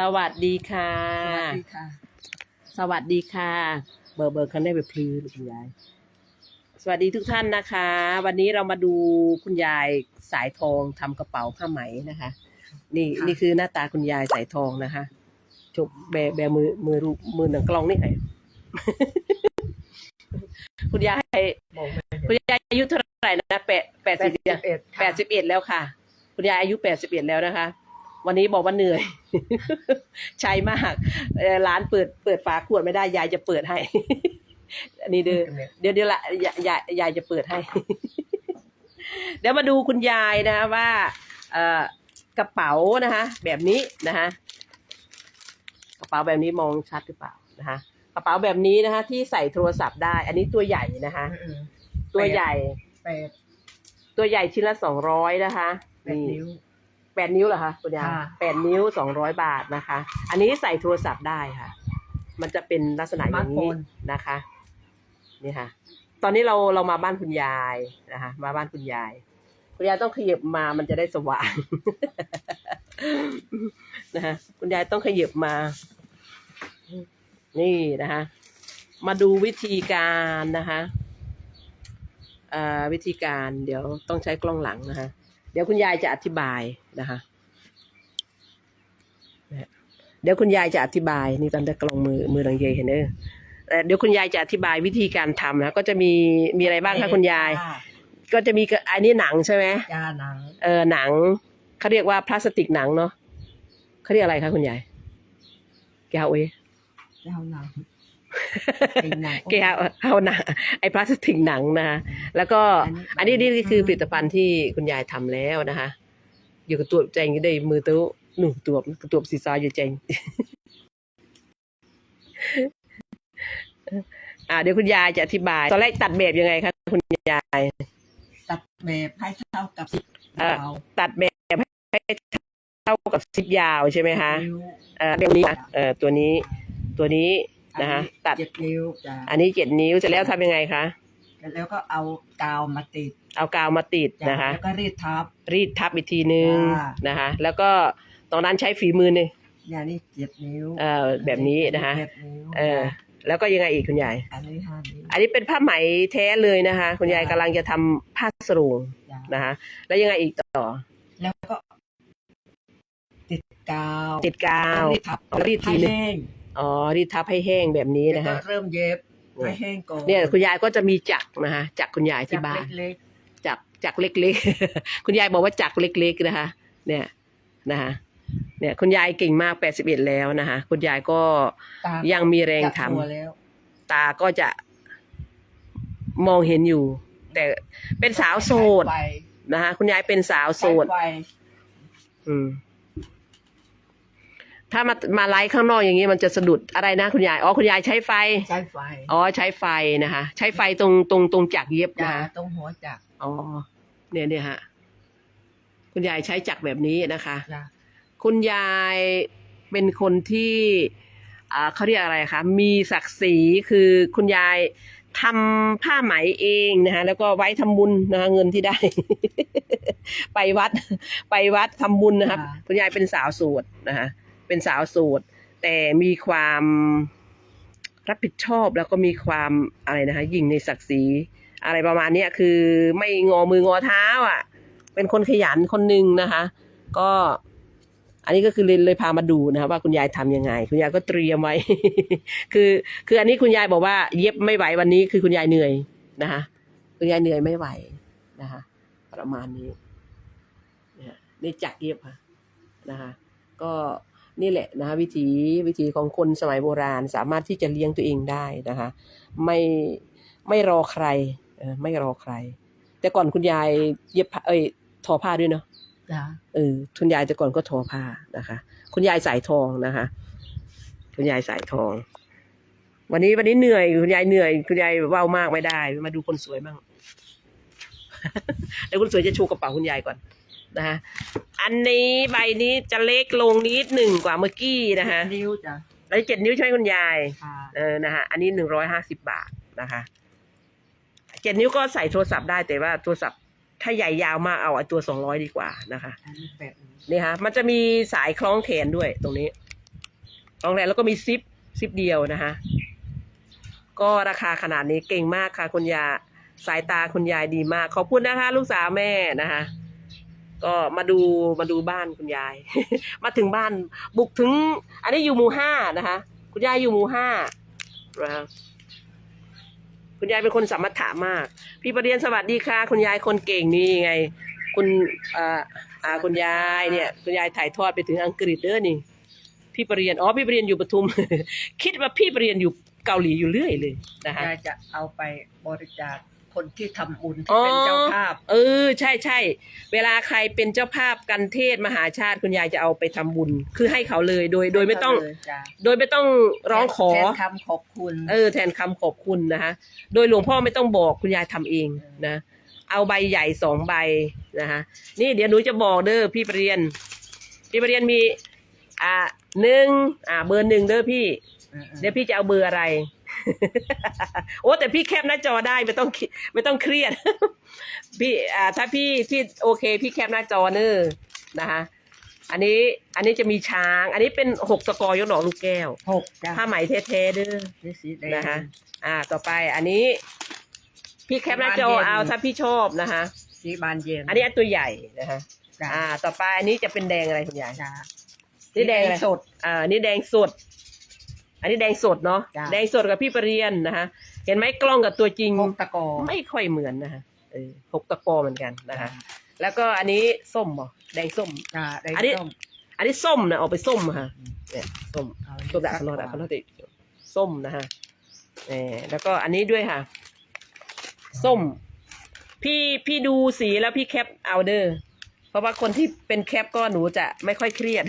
สวัสดีค่ะ สวัสดีค่ะ สวัสดีค่ะ เบอร์เบอร์คันได้ไปพลือหรือคุณยาย สวัสดีทุกท่านนะคะ วันนี้เรามาดูคุณยายสายทองทำกระเป๋าผ้าไหมนะคะ นี่ค่ะ นี่คือหน้าตาคุณยายสายทองนะคะจบแบแบมือมือรูมือหนังกล้องนี่ไงคุณยายบอกไม่คุณยายอายุเท่าไหร่นะแปดแปดแปสิดบสิบเอ็ดแปดสิบเอ็ดแล้วค่ะ คุณยายอายุแปดสิบเอ็ดแล้วนะคะ วันนี้บอกว่าเหนื่อย ใช่มากเอ่อร้านเปิดเปิดฝาขวดไม่ได้ยายจะเปิดให้ อันนี้เดือเดี๋ยวเดี๋ยวละยายยายยายจะเปิดให้ เดี๋ยวมาดูคุณยายนะคะว่าเอ่อกระเป๋านะคะ แบบนี้นะคะกระเป๋าแบบนี้มองชัดหรือเปล่านะคะกระเป๋าแบบนี้นะคะ ที่ใส่โทรศัพท์ได้ อันนี้ตัวใหญ่นะคะอืมตัวใหญ่แปดตัวใหญ่ชิ้นละสองร้อยนะคะแปดนิ้ว แปดนิ้วเหรอคะคุณยายค่ะ แปดนิ้วสองร้อยบาทนะคะ อันนี้ใส่โทรศัพท์ได้ค่ะ มันจะเป็นลักษณะอย่างนี้นะคะ นี่ค่ะ ตอนนี้เราเรามาบ้านคุณยายนะคะ มาบ้านคุณยาย คุณยายต้องขยับมามันจะได้สว่าง นะคะคุณยายต้องขยับมา นี่นะคะ มาดูวิธีการนะคะ อ่าวิธีการเดี๋ยวต้องใช้กล้องหลังนะคะ เดี๋ยวคุณยายจะอธิบายนะคะนะเดี๋ยวคุณยายจะอธิบายนี่ตอนจะกลองมือมือหลังเยเห็นเนอะเอ่อเดี๋ยวคุณยายจะอธิบายวิธีการทำนะก็จะมีมีอะไรบ้างคะคุณยายจ้ก็จะมีกระอันนี้หนังใช่ไหมจ้าหนังเออหนังเขาเรียกว่าพลาสติกหนังเนาะเขาเรียกอะไรคะคุณยายแกเอาเอ้ยเจ้าหนังเป็นหนัง แกเอาเอาหนังไอ้พลาสติกหนังนะแล้วก็อันนี้นี่คือผลิตภัณฑ์ที่คุณยายทำแล้วนะคะ อยู่กับตัวแจงอยู่ได้มือตัวหนูตัวตัวสีซอยอยู่แจงอ่าเดี๋ยวคุณยายจะอธิบาย ตอนแรกตัดแบบยังไงคะคุณยาย ตัดแบบให้เท่ากับสิบเอ่อเราตัดแบบให้เท่ากับซิปยาวใช่ไหมคะนิ้วเอ่อแบบนี้เอ่อตัวนี้ตัวนี้ นะคะ ตัดเจ็ดนิ้วจ้าอันนี้เจ็ดนิ้วเสร็จแล้วทำยังไงคะ แล้วก็เอากาวมาติดเอากาวมาติดจ้านะคะ แล้วก็รีดทับ รีดทับอีกทีนึงจ้านนะคะ แล้วก็ตอนนั้นใช้ฝีมือเนี่ยอย่างนี้เจ็ดนิ้วเอ่อแบบนี้นะคะ เจ็ดนิ้วเออ แล้วก็ยังไงอีกคุณยาย อันนี้ห้านิ้วอันนี้เป็นผ้าไหมแท้เลยนะคะ คุณยายกำลังจะทำผ้าสรงจ้านะคะ แล้วยังไงอีกต่อ แล้วก็ ติดกาวติดกาวรีดทับเอารีดทีให้นึง แห้ง อ๋อรีดทับให้แห้งแบบนี้แล้วนะก็คะเริ่มเย็บให้แห้งก่อนเนี่ยคุณยายก็จะมีจักรนะคะจักรคุณยายที่บ้านจับเล็กจักรจักรเล็กๆ คุณยายบอกว่าจักรเล็กๆนะคะ เนี่ยนะคะเนี่ยคุณยายเก่งมากแปดสิบเอ็ดแล้วนะคะ คุณยายก็ๆตายังมีแรงจับทำตัวแล้ว ตาก็จะมองเห็นอยู่ แต่เป็นสาวโสดใช้ไฟนะคะคุณยายเป็นสาวโสดใช้ไฟอืม ถ้ามามาไลฟ์ข้างนอกอย่างนี้มันจะสะดุดอะไรนะคุณยาย อ๋อคุณยายใช้ไฟ ใช้ไฟอ๋อใช้ไฟนะคะ ใช้ไฟตรงตรงตรงจักรเย็บจ้านะคะ ตรงหัวจักรอ๋อ เนี่ยเนี่ยฮะ คุณยายใช้จักรแบบนี้นะคะ จ้าคุณยายเป็นคนที่อ่าเขาเรียกอะไรคะ มีศักดิ์ศรีคือคุณยายทำผ้าไหมเองนะคะแล้วก็ไว้ทำบุญนะคะเงินที่ได้ ไปวัด ไปวัดทำบุญนะครับ คุณยายเป็นสาวโสดนะคะ เป็นสาวโสดแต่มีความรับผิดชอบแล้วก็มีความอะไรนะคะยิ่งในศักดิ์ศรีอะไรประมาณเนี้ยคือไม่งอมืองอเท้าอะ เป็นคนขยันคนหนึ่งนะคะ ก็ อันนี้ก็คือเลยเลยพามาดูนะครับว่าคุณยายทำยังไง คุณยายก็เตรียมไว้ คือคืออันนี้คุณยายบอกว่า เย็บไม่ไหววันนี้คือคุณยายเหนื่อยนะคะคุณยายเหนื่อยไม่ไหวนะคะประมาณนี้เนี่จักเย็บค่ะนะคะก็ นี่แหละนะคะวิถีวิถีของคนสมัยโบราณสามารถที่จะเลี้ยงตัวเองได้นะคะไม่ไม่รอใครเออไม่รอใคร แต่ก่อนคุณยายเย็บผ้าเอ้ยทอผ้าด้วยเนาะจ้าเออคุณยายแต่ก่อนก็ทอผ้านะคะ คุณยายสายทองนะคะ คุณยายสายทอง วันนี้วันนี้เหนื่อยคุณยายเหนื่อย คุณยายเว้ามากไม่ได้ มาดูคนสวยบ้างแล้วคุณสวยจะชูกระเป๋าคุณยายก่อน นะคะอันนี้ใบนี้จะเล็กลงนิดหนึ่งกว่าเมื่อกี้นะคะนิ้วจ้าแล้วเจ็ดนิ้วใช่ไหมคุณยายค่ะเออนะคะอันนี้หนึ่งร้อยห้าสิบบาทนะคะเจ็ดนิ้วก็ใส่โทรศัพท์ได้แต่ว่าโทรศัพท์ถ้าใหญ่ยาวมากเอาไอ้ตัวสองร้อยดีกว่านะคะอันนี้แปดนิ้วนี่ฮะมันจะมีสายคล้องแขนด้วยตรงนี้กล่องแรกแล้วก็มีซิปซิปเดียวนะคะก็ราคาขนาดนี้เก่งมากค่ะคุณยายสายตาคุณยายดีมาก ขอบคุณนะคะ ลูกสาวแม่นะคะ ก็มาดูมาดูบ้านคุณยาย มาถึงบ้านบุกถึง อันนี้อยู่หมู่ห้านะคะ คุณยายอยู่หมู่ห้านะคุณยายเป็นคนสมรรถะมาก พี่ประเดียนสวัสดีค่ะ คุณยายคนเก่งนี่ไง คุณอ่าอ่าคุณยายเนี่ยคุณยายถ่ายทอดไปถึงอังกฤษเด้อนี่ พี่ประเรียนอ๋อพี่ประเรียนอยู่ปทุม คิดว่าพี่ประเรียนอยู่เกาหลีอยู่เรื่อยเลยนะคะ ยายจะเอาไปบริจาค คนที่ทำบุญอ๋ที่อเป็นเจ้าภาพ เออ ใช่ใช่เวลาใครเป็นเจ้าภาพกันเทศมหาชาติคุณยายจะเอาไปทำบุญ คือให้เขาเลยโดยโดยไม่ต้องเลยจ้ะโดยไม่ต้องร้องขอแทนคำขอบคุณ เออ แทนคำขอบคุณนะคะโดยหลวงพ่อไม่ต้องบอกคุณยายทำเองนะ เอาใบใหญ่สองใบนะคะนี่เดี๋ยวหนูจะบอกเด้อพี่ประเรียน พี่ประเรียนมี อ่าหนึ่งอ่า เบอร์หนึ่งเด้อพี่ เดี๋ยวพี่จะเอาเบอร์อะไร โอ้แต่พี่แคปหน้าจอได้ไม่ต้องคิดไม่ต้องเครียด พี่อ่าถ้าพี่ที่โอเค พี่แคปหน้าจอเนอนะคะอันนี้อันนี้จะมีช้าง อันนี้เป็นหกตะกอยกดอกลูกแก้วหกจ้ะผ้าไหมแท้ๆเด้อนี่สีแดงนะคะอ่า ต่อไปอันนี้ พี่แคปหน้าจอเอาถ้าพี่ชอบนะคะสีบานเย็นอันนี้อันตัวใหญ่นะคะจ้ะอ่า ต่อไปอันนี้จะเป็นแดงอะไรคุณยายจ้ะนี่แดงอะไรสดอ่าอันนี้แดงสด อันนี้แดงสดเนาะจ้ะ แดงสดกับพี่ประเรียนนะคะเห็นไหมกล้องกับตัวจริงหกตะกอ ไม่ค่อยเหมือนนะคะเออหกตะกอเหมือนกันนะคะ แล้วก็อันนี้ส้มเหรอแดงส้ม จ้ะแดงอันนี้ ส้มอันนี้ส้มนะออกไปส้มอะค่ะเนี่ยส้มเอาส้มดาขนอดาขนอดิส้มนะฮะเออแล้วก็อันนี้ด้วยค่ะ ส้ม พี่พี่ดูสีแล้วพี่แคปเอาเดอร์เพราะว่าคนที่เป็นแคปก็หนูจะไม่ค่อยเครียด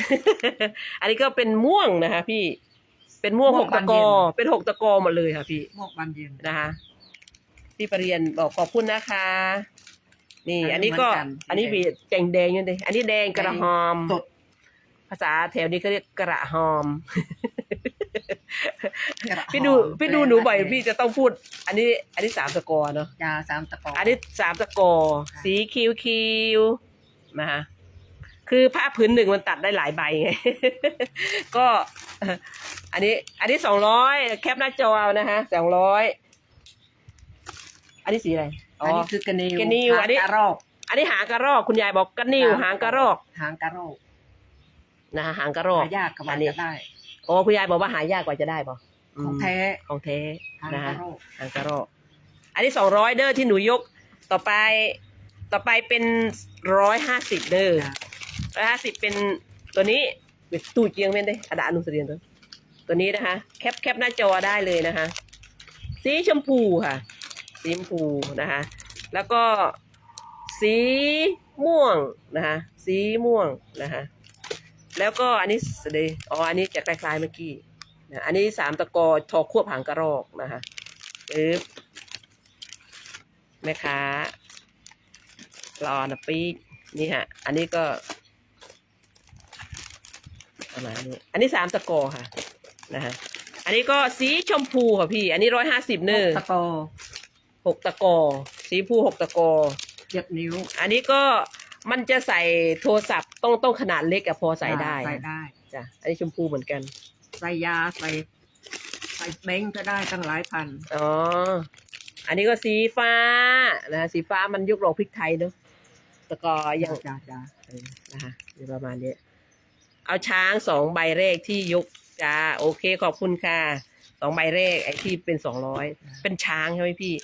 อันนี้ก็เป็นม่วงนะคะ พี่ เป็นม่วงหกตะกอ เป็นหกตะกอหมดเลยค่ะพี่หมวกบานเย็น นะคะพี่ประเรียนบอกขอบคุณนะคะ นี่ อัอันนนี้นี้ก็ เหมือนกันอันนี้บีแดงแดงๆนี่เลยอันนี้แดงกระหอม สด ภาษาแถวนี้เขาเรียกกระหอม กระหอมพี่ดูพี่ดูหนูบ่อยแปลว่า พี่จะต้องพูด อันนี้ อันนี้สามตะกอเนาะ ยาสามตะกออัอันนี้สามตะกอ สีคิ้วคิ้วนะคะ คือผ้าผืนหนึ่งมันตัดได้หลายใบไง ก็เอ่ออันนี้ อันนี้สองร้อยแคปหน้าจอเอานะคะสองร้อยอันนี้สีอะไรอ๋อันอนี้คือกระนิวกระนิ้วหางอันนี้กระรอก อันนี้หางกระรอกคุณยายบอกกระนิ้วหางกระรอก หางกระรอกนะคะหางกระรอกหายากก็อัว่านนี้จะได้โอ้คุณยายบอกว่าหายากกว่าจะได้ป่ะของแท้ของแท้หางนะกคะระรอกหางกระรอกอันนี้สองร้อยเด้อที่หนูยก ต่อไป ต่อไปเป็นร้อยห้าสิบเด้อจ้ะ ร้อยห้าสิบเป็นตัวนี้ตู้เจียงเป็นเด้ออะดานุสเรียนตัวตัวนี้นะคะ แคปแคปหน้าจอได้เลยนะคะ สีชมพูค่ะ สีชมพูนะคะ แล้วก็สีม่วงนะคะ สีม่วงนะคะ แล้วก็อันนี้เลยอ๋ออันนี้จะคล้ายๆเมื่อกี้นะอันนี้สามตะกอทอควบหางกระรอกนะคะปึ๊บแม่ค้ารอนะปีกนี่ฮะ อันนี้ก็ ประมาณนี้ อันนี้สามตะกอค่ะนะฮะอันนี้ก็สีชมพูค่ะพี่ อันนี้ร้อยห้าสิบเนอตะกอหกตะกอ สีพูหกตะกอเจ็ดนิ้ว อันนี้ก็มันจะใส่โทรศัพท์ต้องต้องขนาดเล็กอะพอใส่ได้ใส่ได้จ้ะอันนี้ชมพูเหมือนกัน ใส่ยาใส่ใส่เบ้งก็ได้ตั้งหลายพันอ๋ออันนี้ก็สีฟ้านะสีฟ้ามันยุคโรพริกไทยเนอะแตะกอยังจ้าจ้าเออนะคะอยู่ประมาณนี้ เอาช้างสองใบแรกที่ยกจ้าโอเคขอบคุณค่ะสองใบแรกไอ้ที่เป็นสองร้อยเป็นช้างใช่ไหมพี่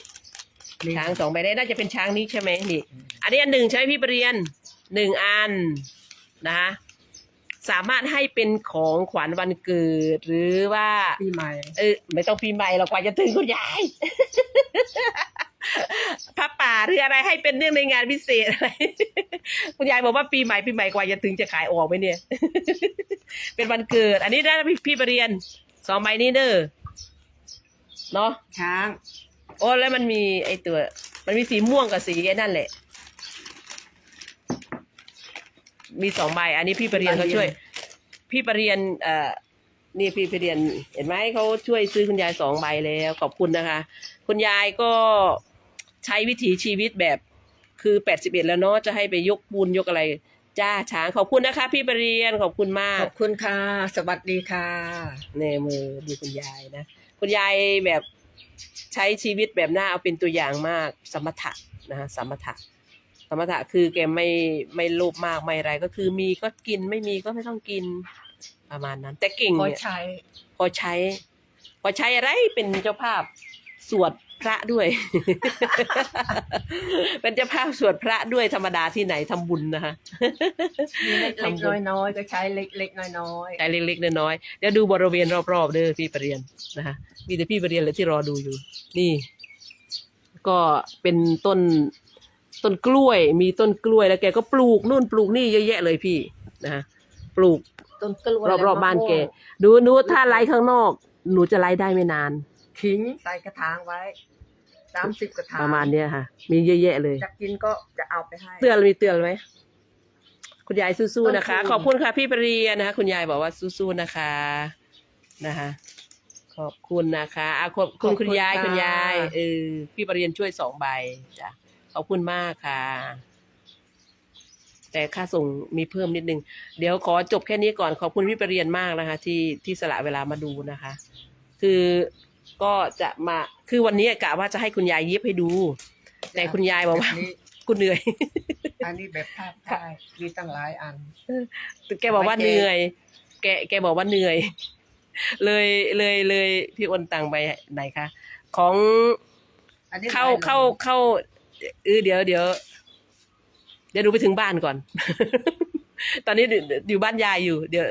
ช้างสองใบแรกน่าจะเป็นช้างนี้ใช่ไหมนี่ อันนี้อันหนึ่งใช่ไหมพี่ปรเรียนหนึ่งอันนะคะสามารถให้เป็นของขวัญวันเกิด หรือว่าปีใหม่เออไม่ต้องปีใหม่หรอกกว่าจะถึงคุณยาย พระป่าหรืออะไรให้เป็นเรื่องในงานพิเศษอะไร คุณยายบอกว่าปีใหม่ปีใหม่กว่าจะถึงจะขายออกไหมเนี่ย เป็นวันเกิด อันนี้ได้พี่พี่ปรเรียนสองใบนี้เด้อเนาะช้างโอ้แล้วมันมีไอตัว มันมีสีม่วงกับสีไอ้นั่นแหละ มีสองใบ อันนี้พี่ประเรียนเขาช่วย พี่ประเรียนเอ่อนี่พี่ประเรียน เห็นไหมเขาช่วยซื้อคุณยายสองใบแล้วขอบคุณนะคะ คุณยายก็ ใช้วิถีชีวิตแบบคือแปดสิบเอ็ดแล้วเนาะจะให้ไปยกปูนยกอะไร จ้าช้างขอบคุณนะคะ พี่ประเรียนขอบคุณมาขกอบคุณค่ะ สวัสดีค่ะในมือดูคุณยายนะ คุณยายแบบใช้ชีวิตแบบหน้าเอาเป็นตัวอย่างมาก สมถะนะฮะสมถะสมถะคือแกไม่ไม่โลภมากไม่อะไรก็คือมีก็กินไม่มีก็ไม่ต้องกินประมาณนั้น แต่เก่งพอเนี่ยใช้ พอใช้ พอใช้อะไรเป็นเจ้าภาพสวด พระด้วย เป็นเจ้าภาพสวดพระด้วยธรรมดาที่ไหนทำบุญนะคะมีเล็กทำบุญๆน้อยๆก็ใช้เล็กๆน้อยใช้เล็กๆน้อยๆเดี๋ยวดูบริเวณรอบๆเด้อพี่ประเรียนนะคะมีแต่พี่ประเรียนเลยที่รอดูอยู่ นี่ ก็เป็นต้นต้นกล้วย มีต้นกล้วยแล้วแกก็ปลูกนู่นปลูกนี่เยอะแยะเลยพี่นะคะปลูกๆต้นกล้วยรอบๆบ้านแกดูนูถ้าไล่ข้างนอก หนูจะไล่ได้ไม่นานขิงใส่กระถางไว้ สามสิบกระถางประมาณเนี้ยค่ะ มีเยอะแยะเลย จะกินก็จะเอาไปให้ เตือนมีเตือนไหม คุณยายสู้ๆนะคะต้องสู้ขอบคุณค่ะพี่ปรียนนะคะ คุณยายบอกว่าสู้ๆนะคะนะคะขอบคุณนะคะอะขอบคุณคุณยายคุณยายเออพี่ปรียนช่วยสองใบจ้ะขอบคุณมากค่ะ แต่ค่าส่งมีเพิ่มนิดนึง เดี๋ยวขอจบแค่นี้ก่อนขอบคุณพี่ปรียนมากนะคะ ที่ที่สละเวลามาดูนะคะ คือ ก็จะมาคือวันนี้กะว่าจะให้คุณยายเย็บให้ดู แต่คุณยายบอกว่านนี้กูเหนื่อย อันนี้แบบภาพได้มีตั้งหลายอัน แกบอกว่าไม่เหเก่งนื่อย แกแกบอกว่าเหนื่อย เลยเลยเลยพี่โอนตังไปไหนคะของอันนี้เข้าหลยเข้าเข้าเออเดี๋ยวเดี๋ยวเดี๋ยวดูไปถึงบ้านก่อน ตอนนี้อยู่อยู่บ้านยายอยู่ เดี๋ยว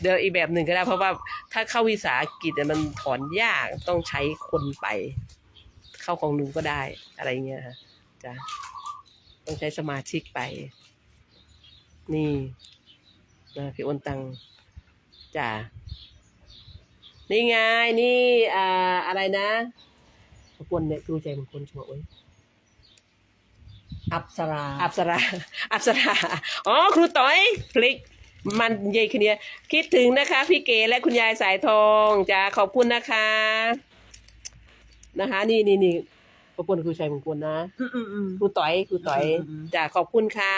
เดี๋ยวอีกแบบหนึ่งก็ได้ เพราะว่าถ้าเข้าวิสาหกิจเนี่ยมันถอนยากต้องใช้คนไป เข้าของหนูก็ได้อะไรเงี้ยฮะจ้ะต้องใช้สมาชิกไป นี่นะพี่โอนตังจ้ะนี่ไงนี่อ่าอะไรนะบางคนเนี่ยดูใจบางคนชัวร์เว้ยอัปสรา อับสรา อับสรา อ๋อ ครูต้อย พลิก มันเย่คืนนี้คิดถึงนะคะ พี่เก๋และคุณยายสายทองจ้าขอบคุณนะคะ นะคะ นี่นี่นี่ขอบคุณครูชัยมงคลนะอืมอืมอืมครูต้อยครูต้อยอืมอืม จ้าขอบคุณค่ะ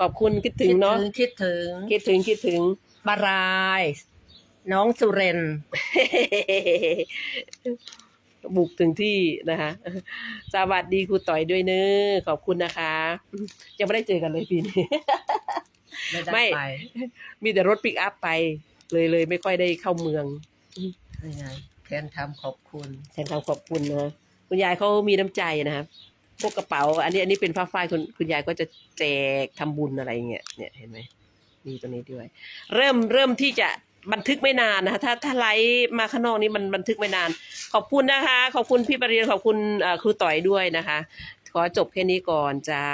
ขอบคุณคิดถึงเนาะคิดถึงคิดถึงคิดถึงบารายน้องสุเรนบุกถึงที่นะคะ สวัสดีครูต่อยด้วยเนอะขอบคุณนะคะ ยังไม่ได้เจอกันเลยปีนี้ ไม่ได้ไม่ไปมีแต่รถปิกอัพไป เลยเลยไม่ค่อยได้เข้าเมืองยังไงแทนทำขอบคุณ แทนคำขอบคุณนะคุณยายเขามีน้ำใจนะครับพวกกระเป๋า อันนี้อันนี้เป็นผ้าฝ้ายคุณคุณยายก็จะแจกทำบุญอะไรเงี้ยเนี่ยเห็นไหมมีตัวนี้ด้วย เริ่มเริ่มที่จะบันทึกไม่นานนะคะถ้าถ้าไลฟ์มาข้างนอกนี้มันบันทึกไม่นาน ขอบคุณนะคะ ขอบคุณพี่ปรียนขอบคุณเอ่อครูต่อยด้วยนะคะ ขอจบแค่นี้ก่อนจ้า